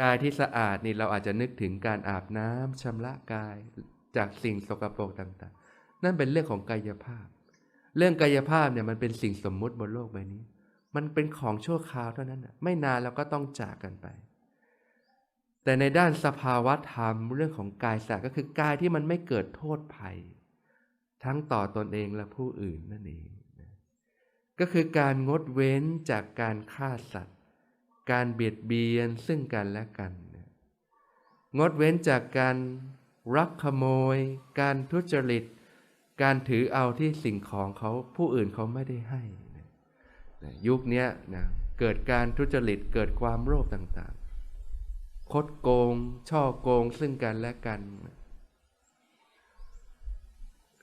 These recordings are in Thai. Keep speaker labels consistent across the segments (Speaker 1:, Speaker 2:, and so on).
Speaker 1: กายที่สะอาดนี่เราอาจจะนึกถึงการอาบน้ำชำระกายจากสิ่งสกปรกต่างๆ นั่นเป็นเรื่องของกายภาพ เรื่องกายภาพเนี่ยมันเป็นสิ่งสมมุติบนโลกใบนี้ มันเป็นของชั่วคราวเท่านั้นน่ะไม่นานเราก็ต้องจากกันไป แต่ในด้านสภาวะธรรมเรื่องของกายสะอาดก็คือกายที่มันไม่เกิดโทษภัย ทั้งต่อตนเองและผู้อื่นนั่นเองก็คือการงดเว้นจากการฆ่าสัตว์ การเบียดเบียนซึ่งกันและกัน งดเว้นจากการรักขโมย การทุจริต การถือเอาที่สิ่งของเขาผู้อื่นเขาไม่ได้ให้ ยุคนี้นะเกิดการทุจริตเกิดความโลภต่างๆ คดโกง ช่อโกงซึ่งกันและกัน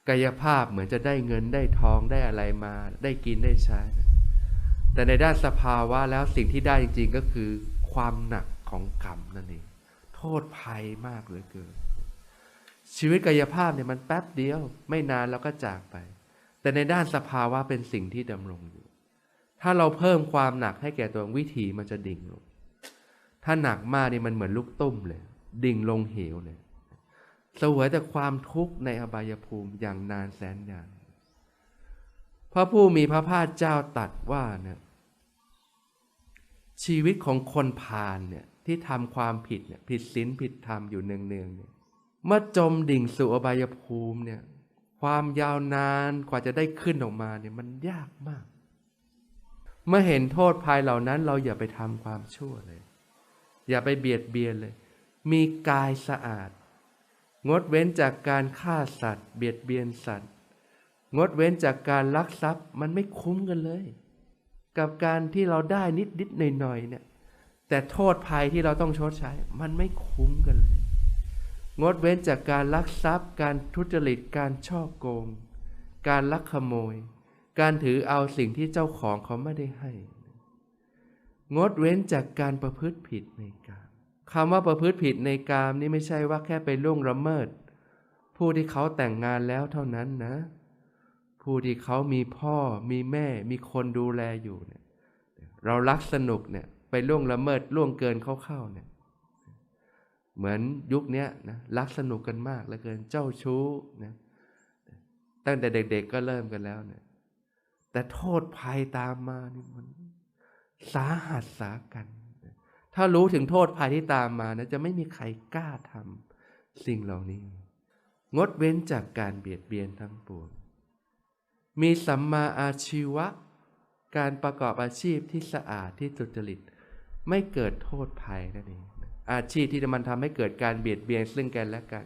Speaker 1: กายภาพเหมือนจะได้เงินได้ทองได้อะไรมา ได้กินได้ใช้ แต่ในด้านสภาวะแล้วสิ่งที่ได้จริงๆก็คือ ความหนักของกรรมนั่นเองโทษภัยมากเหลือเกิน ชีวิตกายภาพเนี่ยมันแป๊บเดียว ไม่นานแล้วก็จากไป แต่ในด้านสภาวะเป็นสิ่งที่ดำรงอยู่ ถ้าเราเพิ่มความหนักให้แก่ตัววิถีมันจะดิ่งลง ถ้าหนักมากนี่มันเหมือนลูกตุ้มเลย ดิ่งลงเหวเลยสวยแต่ความทุกข์ในอบายภูมิอย่างนานแสนยาน พระผู้มีพระภาคเจ้าตัดว่าเนี่ยชีวิตของคนพาลเนี่ยที่ทำความผิดเนี่ยผิดศีลผิดธรรมอยู่เนืองๆเนี่ยเมื่อจมดิ่งสู่อบายภูมิเนี่ยความยาวนานกว่าจะได้ขึ้นออกมาเนี่ยมันยากมาก เมื่อเห็นโทษภายเหล่านั้นเราอย่าไปทำความชั่วเลย อย่าไปเบียดเบียนเลย มีกายสะอาด งดเว้นจากการฆ่าสัตว์ เบียดเบียนสัตว์ งดเว้นจากการลักทรัพย์มันไม่คุ้มกันเลย กับการที่เราได้นิดนิดหน่อยหน่อยๆเนี่ย แต่โทษภัยที่เราต้องชดใช้ มันไม่คุ้มกันเลย งดเว้นจากการลักทรัพย์ การทุจริตการช่อโกง การลักขโมย การถือเอาสิ่งที่เจ้าของเขาไม่ได้ให้ งดเว้นจากการประพฤติผิดในกามคำว่าประพฤติผิดในกามนี่ไม่ใช่ว่าแค่ไปล่วงละเมิด ผู้ที่เขาแต่งงานแล้วเท่านั้นนะ ผู้ที่เขามีพ่อมีแม่มีคนดูแลอยู่เนี่ยเรารักสนุกเนี่ยไปล่วงละเมิดล่วงเกินเข้าๆเนี่ยเหมือนยุคนี้นะรักสนุกกันมากเหลือเกินเจ้าชู้นะตั้งแต่เด็ก ๆก็เริ่มกันแล้วเนี่ยแต่โทษภัยตามมานี่มันสาหัสสากัน ถ้ารู้ถึงโทษภัยที่ตามมานะจะไม่มีใครกล้าทำสิ่งเหล่านี้ งดเว้นจากการเบียดเบียนทั้งปวง มีสัมมาอาชีวะ การประกอบอาชีพที่สะอาดที่สุจริต ไม่เกิดโทษภัยนั่นเองอาชีพที่มันทำให้เกิดการเบียดเบียนซึ่งกันและกัน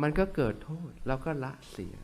Speaker 1: มันก็เกิดโทษแล้วก็ละเสีย